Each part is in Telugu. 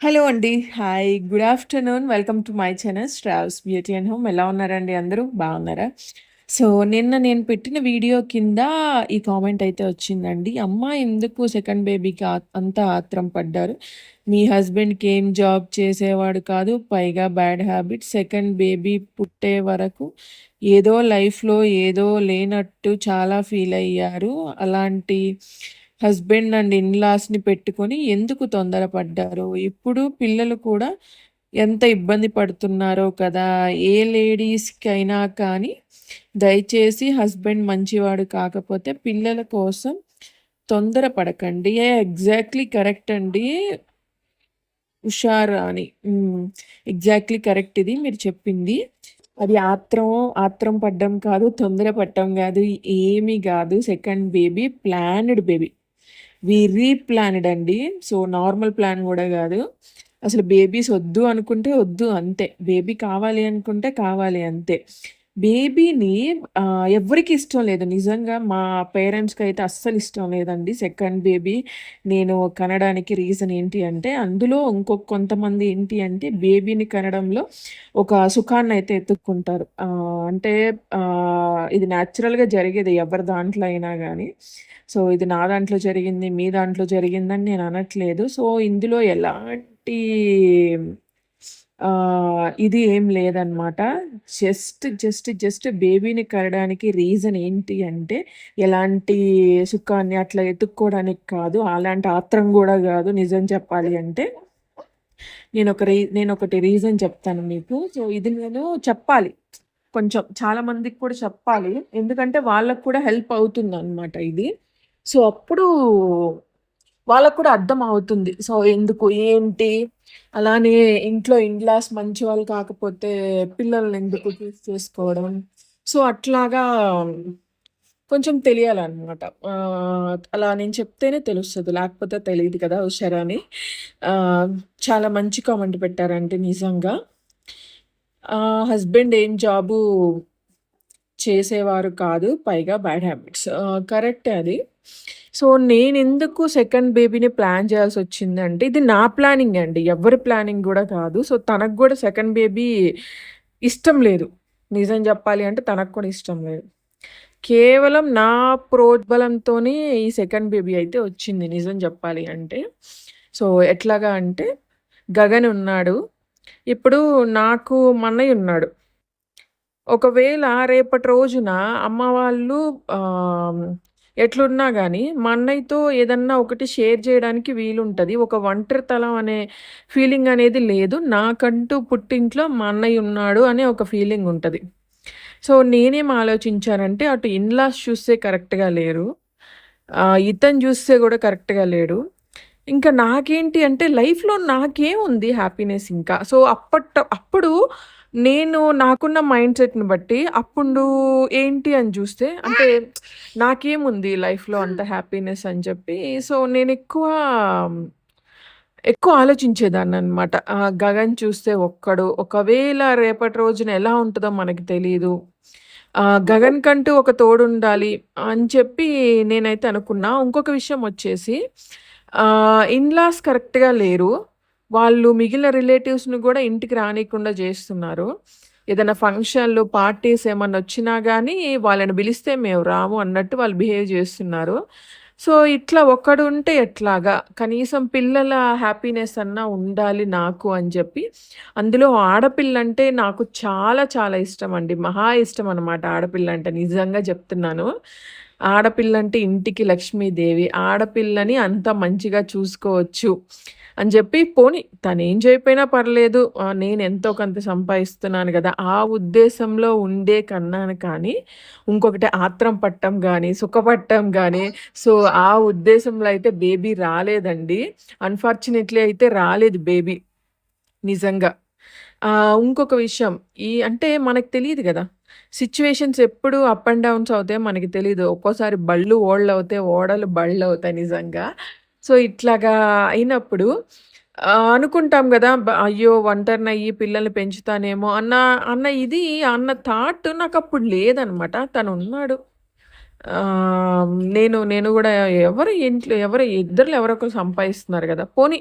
హలో అండి. Hi. Good afternoon. Welcome to my channel Sravs beauty and home. ఎలా ఉన్నారండి అందరూ? బాగున్నారా? సో, నిన్న నేను పెట్టిన వీడియో కింద ఈ కామెంట్ అయితే వచ్చిందండి. "అమ్మ ఎందుకు సెకండ్ బేబీకి అంత ఆత్రం పడ్డారు? మీ హస్బెండ్‌కి ఏం జాబ్ చేసేవాడు కాదు. పైగా బ్యాడ్ హ్యాబిట్. సెకండ్ బేబీ పుట్టే వరకు ఏదో లైఫ్‌లో ఏదో లేనట్టు చాలా ఫీల్ అయ్యారు. అలాంటి హస్బెండ్ అండ్ ఇన్‌లాస్‌ని పెట్టుకొని ఎందుకు తొందరపడ్డారు? ఇప్పుడు పిల్లలు కూడా ఎంత ఇబ్బంది పడుతున్నారో కదా! ఏ లేడీస్‌కైనా కానీ దయచేసి హస్బెండ్ మంచివాడు కాకపోతే పిల్లల కోసం తొందర పడకండి. ఎగ్జాక్ట్‌లీ కరెక్ట్ అండి. ఉషారాణి. అని ఎగ్జాక్ట్‌లీ కరెక్ట్ ఇది మీరు చెప్పింది. అది ఆత్రం, ఆత్రం పడ్డం కాదు, తొందర పడటం కాదు ఏమీ కాదు second baby planned baby. Very planned అండి. సో, నార్మల్ ప్లాన్ కూడా కాదు అసలు బేబీస్ వద్దు అనుకుంటే వద్దు అంతే. బేబీ కావాలి అనుకుంటే కావాలి అంతే. బేబీని ఎవరికి ఇష్టం లేదు. నిజంగా మా పేరెంట్స్కి అయితే అస్సలు ఇష్టం లేదండి. సెకండ్ బేబీ నేను కనడానికి రీజన్ ఏంటి అంటే, అందులో ఇంకొక కొంతమంది ఏంటి అంటే, బేబీని కనడంలో ఒక సుఖాన్నయితే ఎతుక్కుంటారు. ఎత్తుక్కుంటారు అంటే ఇది న్యాచురల్‌గా జరిగేది ఎవరి దాంట్లో అయినా కానీ సో, ఇది నా దాంట్లో జరిగింది, మీ దాంట్లో జరిగిందని నేను అనట్లేదు. సో, ఇందులో ఎలాంటి ఇది ఏం లేదనమాట. జస్ట్, జస్ట్, జస్ట్ బేబీని కరడానికి రీజన్ ఏంటి అంటే, ఎలాంటి సుఖాన్ని అట్లా ఎతుక్కోవడానికి కాదు. అలాంటి ఆత్రం కూడా కాదు నిజం చెప్పాలి అంటే. నేను ఒక రీ నేను ఒకటి రీజన్ చెప్తాను మీకు. సో, ఇది నేను చెప్పాలి. కొంచెం చాలా మందికి కూడా చెప్పాలి. ఎందుకంటే వాళ్ళకు కూడా హెల్ప్ అవుతుందనమాట ఇది. సో, అప్పుడు వాళ్ళకు కూడా అర్థం అవుతుంది. సో, ఎందుకు, ఏంటి, అలానే ఇంట్లో ఇంట్లో మంచి వాళ్ళు కాకపోతే పిల్లల్ని ఎందుకు చూస్ చేసుకోవడం. సో, అట్లాగా కొంచెం తెలియాలన్నమాట అలా నేను చెప్తేనే తెలుస్తుంది లేకపోతే తెలియదు కదా! హుషారా అని చాలా మంచి కామెంట్ పెట్టారంటే నిజంగా. హస్బెండ్ ఏం జాబు చేసేవారు కాదు. పైగా బ్యాడ్ హ్యాబిట్స్. కరెక్టే అది. సో, నేను ఎందుకు సెకండ్ బేబీని ప్లాన్ చేయాల్సి వచ్చిందంటే ఇది నా ప్లానింగ్ అండి. ఎవ్వరి ప్లానింగ్ కూడా కాదు. సో, తనకు కూడా సెకండ్ బేబీ ఇష్టం లేదు. నిజం చెప్పాలి అంటే తనకు కూడా ఇష్టం లేదు. కేవలం నా ప్రోద్బలంతోనే ఈ సెకండ్ బేబీ అయితే వచ్చింది నిజం చెప్పాలి అంటే. సో, ఎట్లాగా అంటే గగన్ ఉన్నాడు. ఇప్పుడు నాకు మన్నయ్య ఉన్నాడు. ఒకవేళ రేపటి రోజున అమ్మ వాళ్ళు ఎట్లున్నా కానీ మా అన్నయ్యతో ఏదన్నా ఒకటి షేర్ చేయడానికి వీలుంటుంది ఒక ఒంటరితలం అనే ఫీలింగ్ అనేది లేదు. నాకంటూ పుట్టింట్లో మా అన్నయ్య ఉన్నాడు అనే ఒక ఫీలింగ్ ఉంటుంది సో, నేనేం ఆలోచించానంటే అటు ఇన్‌లాస్ చూస్తే కరెక్ట్‌గా లేరు. ఇతను చూస్తే కూడా కరెక్ట్‌గా లేడు. ఇంకా నాకేంటి అంటే లైఫ్‌లో నాకేముంది హ్యాపీనెస్ ఇంకా. సో, అప్పట్ అప్పుడు నేను నాకున్న మైండ్ సెట్‌ని బట్టి అప్పుడు ఏంటి అని జూస్తే అంటే నాకేముంది లైఫ్‌లో అంత హ్యాపీనెస్ అని చెప్పి సో, నేనెక్కువ ఎక్కువ ఆలోచించేదాన్ననమాట. ఆహ్, గగన్ చూస్తే ఒక్కడు. ఒకవేళ రేపటి రోజున ఎలా ఉంటదో మనకి. ఆహ్, గగన్ కంటూ ఒక తోడుండాలి అని చెప్పి నేనైతే అనుకున్నా. ఇంకొక విషయం వచ్చేసి ఇన్‌లాస్ కరెక్ట్‌గా లేరు. వాళ్ళు మిగిలిన రిలేటివ్స్‌ని కూడా ఇంటికి రానియకుండా చేస్తున్నారు. ఏదైనా ఫంక్షన్‌లు, పార్టీస్ ఏమన్నా వచ్చినా కానీ వాళ్ళని పిలిస్తే మేము రాము అన్నట్టు వాళ్ళు బిహేవ్ చేస్తున్నారు. సో, ఇట్లా ఒక్కడు ఉంటే ఎట్లాగా? కనీసం పిల్లల హ్యాపీనెస్ అన్నా ఉండాలి నాకు అని చెప్పి. అందులో ఆడపిల్లంటే నాకు చాలా చాలా ఇష్టం అండి. మహా ఇష్టం అనమాట ఆడపిల్ల అంటే నిజంగా చెప్తున్నాను. ఆడపిల్లంటే ఇంటికి లక్ష్మీదేవి. ఆడపిల్లని అంత మంచిగా చూసుకోవచ్చు అని జెప్పి పోనీ ఏం చేయకపోయినా పర్లేదు. నేను ఎంతో కొంత సంపాదిస్తున్నాను కదా ఆ ఉద్దేశంలో ఉండే కన్నాను కానీ, ఇంకొకటి ఆత్రం పట్టం కానీ సుఖపట్టం కానీ సో, ఆ ఉద్దేశంలో అయితే బేబీ రాలేదండి. అన్‌ఫార్చునేట్‌లీ అయితే రాలేదు బేబీ. నిజంగా. ఇంకొక విషయం ఈ అంటే మనకు తెలియదు కదా సిచ్యువేషన్స్ ఎప్పుడు అప్ అండ్ డౌన్స్ అవుతాయో మనకి తెలియదు ఒక్కోసారి బళ్ళు ఓళ్ళవుతాయి, ఓడలు బళ్ళు అవుతాయి నిజంగా. సో, ఇట్లాగా అయినప్పుడు అనుకుంటాం కదా బ అయ్యో! ఒంటరినయ్యి పిల్లల్ని పెంచుతానేమో అన్న అన్న ఇది అన్న థాట్ నాకు అప్పుడు లేదనమాట. తను ఉన్నాడు నేను నేను కూడా ఎవరు ఇంట్లో ఎవరు ఇద్దరు ఎవరో ఒకరు సంపాదిస్తున్నారు కదా పోనీ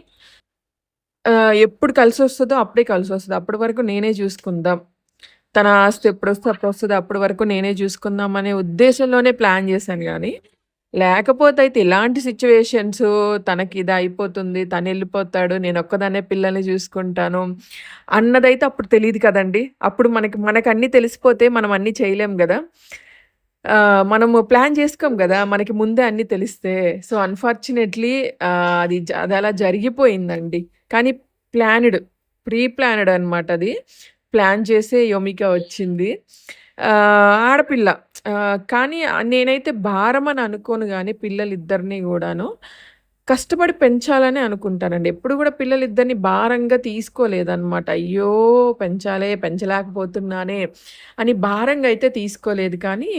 ఎప్పుడు ఎప్పుడు వస్తుందో అప్పుడే కలిసి వస్తుంది అప్పటి వరకు నేనే చూసుకుందాం. తన ఆస్తి అప్పుడు వస్తుంది అప్పటి వరకు నేనే చూసుకుందాం అనే ఉద్దేశంలోనే ప్లాన్ చేశాను కానీ లేకపోతే అయితే ఇలాంటి సిచ్యువేషన్స్ తనకి ఇది అయిపోతుంది. తను వెళ్ళిపోతాడు నేను నేనొక్కదాన్నే పిల్లల్ని చూసుకుంటాను. అన్నదైతే అప్పుడు తెలియదు కదండి అప్పుడు మనకి మనకు అన్నీ తెలిసిపోతే మనం అన్నీ చేయలేం కదా మనము ప్లాన్ చేసుకోం కదా మనకి ముందే అన్నీ తెలిస్తే. సో, అన్‌ఫార్చునేట్‌లీ అది అది అలా జరిగిపోయిందండి. కానీ ప్లాన్డ్, ప్రీ ప్లాన్డ్ అనమాట అది. ప్లాన్ చేసే యోమిక వచ్చింది. ఆడపిల్ల. కానీ నేనైతే భారం అని అనుకోను కానీ పిల్లలిద్దరిని కూడాను కష్టపడి పెంచాలని అనుకుంటానండి. ఎప్పుడు కూడా పిల్లలిద్దరిని భారంగా తీసుకోలేదనమాట. అయ్యో! పెంచాలే, పెంచలేకపోతున్నానే అని భారంగా అయితే తీసుకోలేదు కానీ,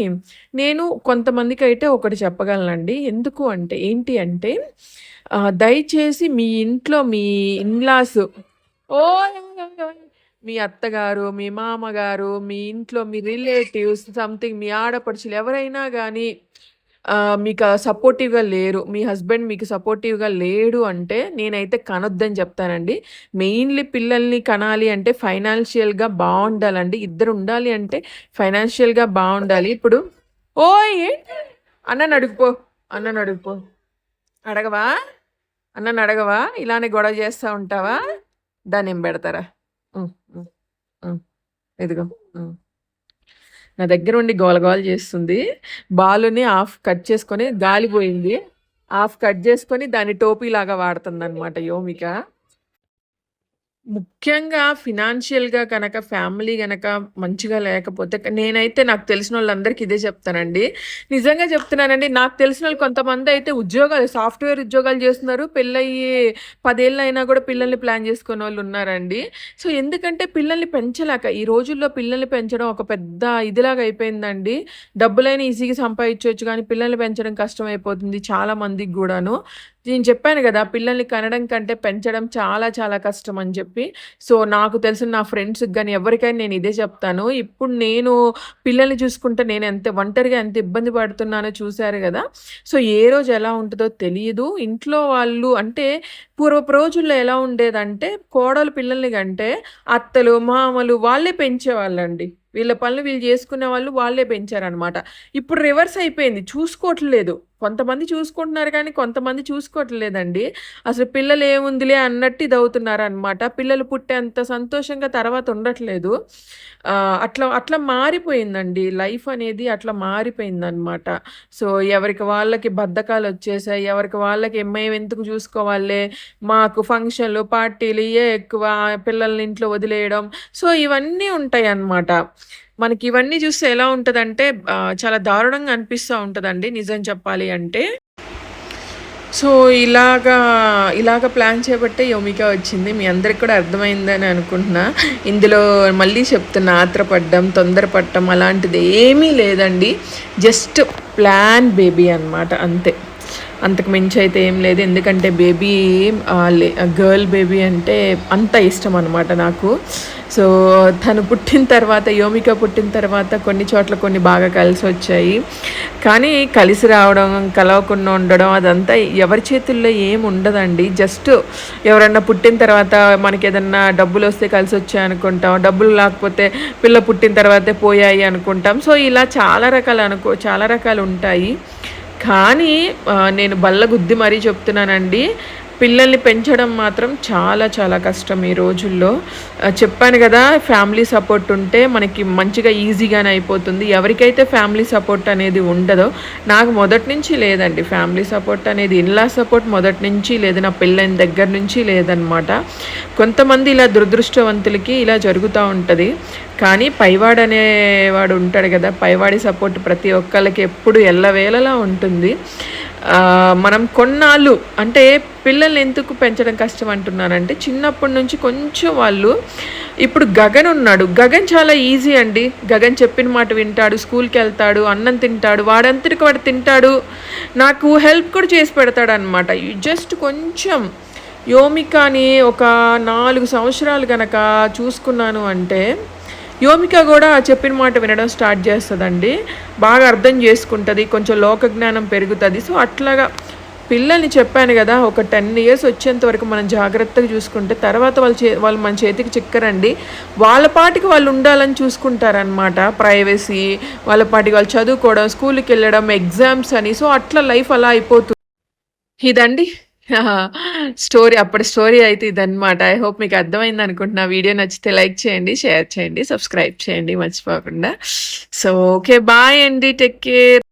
నేను కొంతమందికైతే ఒకటి చెప్పగలనండి. ఎందుకు అంటే ఏంటి అంటే దయచేసి మీ ఇంట్లో మీ ఇన్‌లాస్ ఓ మీ అత్తగారు, మీ మామగారు, మీ ఇంట్లో మీ రిలేటివ్స్ సంథింగ్ మీ ఆడపడుచులు ఎవరైనా కానీ మీకు సపోర్టివ్‌గా లేరు. మీ హస్బెండ్ మీకు సపోర్టివ్‌గా లేడు అంటే నేనైతే కనొద్దని చెప్తానండి. మెయిన్‌లీ పిల్లల్ని కనాలి అంటే ఫైనాన్షియల్‌గా బాగుండాలండి ఇద్దరు ఉండాలి అంటే ఫైనాన్షియల్‌గా బాగుండాలి ఇప్పుడు ఓయ్! ఏంటి? అన్నని అడుగు పో. అడగవా? అన్న అడగవా? ఇలానే గొడవ చేస్తా ఉంటావా? దాన్ని ఏం పెడతారా? ఇదిగో. నా దగ్గరుండి గోల గోల చేస్తుంది. బాలుని హాఫ్ కట్ చేసుకొని గాలిపోయింది హాఫ్ కట్ చేసుకొని దాన్ని వాడుతుంది వాడుతుందనమాట యోమిక. ముఖ్యంగా ఫినాన్షియల్‌గా గనక ఫ్యామిలీ గనక మంచిగా లేకపోతే నేనైతే నాకు తెలిసినోళ్ళందరికీ ఇదే చెప్తానండి. నిజంగా చెప్తున్నానండి. నాకు తెలిసినోళ్ళు కొంతమందయితే ఉద్యోగాలు సాఫ్ట్‌వేర్ ఉద్యోగాలు చేస్తున్నారు. పెళ్ళయ్యి 10 ఏళ్ళయినా గూడా పిల్లల్ని ప్లాన్ చేసుకున్నోళ్ళున్నారండి. సో, ఎందుకంటే పిల్లల్ని పెంచలేక ఈ రోజుల్లో పిల్లల్ని పెంచడం ఒక పెద్ద ఇదిలాగా అయిపోయిందండి. డబ్బులైనా ఈజీగా సంపాదించొచ్చు గానీ పిల్లల్ని పెంచడం కష్టమైపోతుంది చాలా మందికి గూడాను. నేను చెప్పాను కదా పిల్లల్ని కనడం కంటే పెంచడం చాలా చాలా కష్టం అని చెప్పి. సో, నాకు తెలిసిన నా ఫ్రెండ్స్‌కి కానీ ఎవరికైనా నేను ఇదే చెప్తాను. ఇప్పుడు నేను పిల్లల్ని చూసుకుంటే నేను ఎంత ఒంటరిగా ఎంత ఇబ్బంది పడుతున్నానో చూశారు కదా సో, ఏ రోజు ఎలా ఉంటుందో తెలియదు ఇంట్లో వాళ్ళు అంటే పూర్వపు రోజుల్లో ఎలా ఉండేదంటే కోడలు పిల్లల్ని కంటే అత్తలు, మామలు వాళ్ళే పెంచేవాళ్ళండి. వీళ్ళ పనులు వీళ్ళు చేసుకునే వాళ్ళు వాళ్ళే పెంచారనమాట. ఇప్పుడు రివర్స్ అయిపోయింది. చూసుకోవట్లేదు. కొంతమంది చూసుకుంటున్నారు కానీ కొంతమంది చూసుకోవట్లేదండి. అసలు పిల్లలు ఏముందిలే అన్నట్టు ఇదవుతున్నారనమాట. పిల్లలు పుట్టేంత సంతోషంగా తర్వాత ఉండట్లేదు. అట్లా అట్లా మారిపోయిందండి. లైఫ్ అనేది అట్లా మారిపోయిందనమాట. సో, ఎవరికి వాళ్ళకి బద్ధకాలొచ్చేసాయి. ఎవరికి వాళ్ళకి మేమెందుకు చూసుకోవాలే మాకు ఫంక్షన్‌లు, పార్టీలు ఏ ఎక్కువ. పిల్లల్ని ఇంట్లో వదిలేయడం. సో, ఇవన్నీ ఉంటాయి అన్నమాట మనకి ఇవన్నీ చూస్తే ఎలా ఉంటుందంటే చాలా దారుణంగా అనిపిస్తూ ఉంటుందండి నిజం చెప్పాలి అంటే. సో, ఇలాగా ఇలాగ ప్లాన్ చేయబట్టే యోమిక వచ్చింది. మీ అందరికి కూడా అర్థమైందని అనుకుంటున్నా. ఇందులో మళ్ళీ చెప్తున్నా ఆత్రపడ్డం, తొందరపడటం అలాంటిది ఏమీ లేదండి. జస్ట్ ప్లాన్ బేబీ అనమాట అంతే. అంతకు మించి అయితే ఏం లేదు. ఎందుకంటే బేబీ లే గర్ల్ బేబీ అంటే అంత ఇష్టం అనమాట నాకు. సో, తను పుట్టిన తర్వాత యోమిక పుట్టిన తర్వాత కొన్ని చోట్ల కొన్ని బాగా కలిసి వచ్చాయి కానీ కలిసి రావడం, కలవకుండా ఉండడం అదంతా ఎవరి చేతుల్లో ఏం ఉండదండి. జస్ట్ ఎవరన్నా పుట్టిన తర్వాత మనకి ఏదైనా డబ్బులు వస్తే కలిసి వచ్చాయి అనుకుంటాం. డబ్బులు లేకపోతే పిల్ల పుట్టిన తర్వాతే పోయాయి అనుకుంటాం. సో, ఇలా చాలా రకాలు అనుకో చాలా రకాలు ఉంటాయి కానీ నేను నేను బల్లగుద్ది మరీ చెప్తున్నానండి. పిల్లల్ని పెంచడం మాత్రం చాలా చాలా కష్టం ఈ రోజుల్లో. చెప్పాను కదా ఫ్యామిలీ సపోర్ట్ ఉంటే మనకి మంచిగా ఈజీగానే అయిపోతుంది. ఎవరికైతే ఫ్యామిలీ సపోర్ట్ అనేది ఉండదో నాకు మొదటి నుంచి లేదండి. ఫ్యామిలీ సపోర్ట్ అనేది ఇన్‌లా సపోర్ట్ మొదటి నుంచి లేదు. నా పెళ్ళైన దగ్గర నుంచి లేదనమాట. కొంతమంది ఇలా దురదృష్టవంతులకి ఇలా జరుగుతూ ఉంటుంది కానీ పైవాడు అనేవాడు ఉంటాడు కదా పైవాడి సపోర్ట్ ప్రతి ఒక్కళ్ళకి ఎప్పుడు ఎల్లవేళలా ఉంటుంది. మనం కొన్నాళ్ళు అంటే పిల్లల్ని ఎందుకు పెంచడం కష్టం అంటున్నానంటే చిన్నప్పటి నుంచి కొంచెం వాళ్ళు ఇప్పుడు గగన్ ఉన్నాడు. గగన్ చాలా ఈజీ అండి. గగన్ చెప్పిన మాట వింటాడు. స్కూల్కి వెళ్తాడు అన్నం తింటాడు. వాడంతటికి వాడు తింటాడు. నాకు హెల్ప్ కూడా చేసి పెడతాడనమాట. జస్ట్ కొంచెం యోమికని ఒక నాలుగు సంవత్సరాలు గనక చూసుకున్నాను అంటే యోమిక కూడా చెప్పిన మాట వినడం స్టార్ట్ చేస్తుందండి బాగా అర్థం చేసుకుంటుంది కొంచెం లోక జ్ఞానం పెరుగుతుంది సో, అట్లాగా పిల్లల్ని చెప్పాను కదా ఒక టెన్ ఇయర్స్ వచ్చేంత వరకు మనం జాగ్రత్తగా చూసుకుంటే తర్వాత వాళ్ళ చే వాళ్ళు మన చేతికి చిక్కరండి. వాళ్ళ పాటికి వాళ్ళు ఉండాలని చూసుకుంటారనమాట ప్రైవసీ వాళ్ళ పాటికి వాళ్ళు చదువుకోవడం స్కూల్కి వెళ్ళడం ఎగ్జామ్స్ అని. సో అట్లా లైఫ్ అలా అయిపోతుంది ఇదండి. స్టోరీ అప్పటి స్టోరీ అయితే ఇదన్నమాట. ఐ హోప్ మీకు అర్థమైంది అనుకుంటున్నా. వీడియో నచ్చితే లైక్ చేయండి షేర్ చేయండి సబ్స్క్రైబ్ చేయండి మర్చిపోకుండా. సో ఓకే బాయ్ అండి. Take care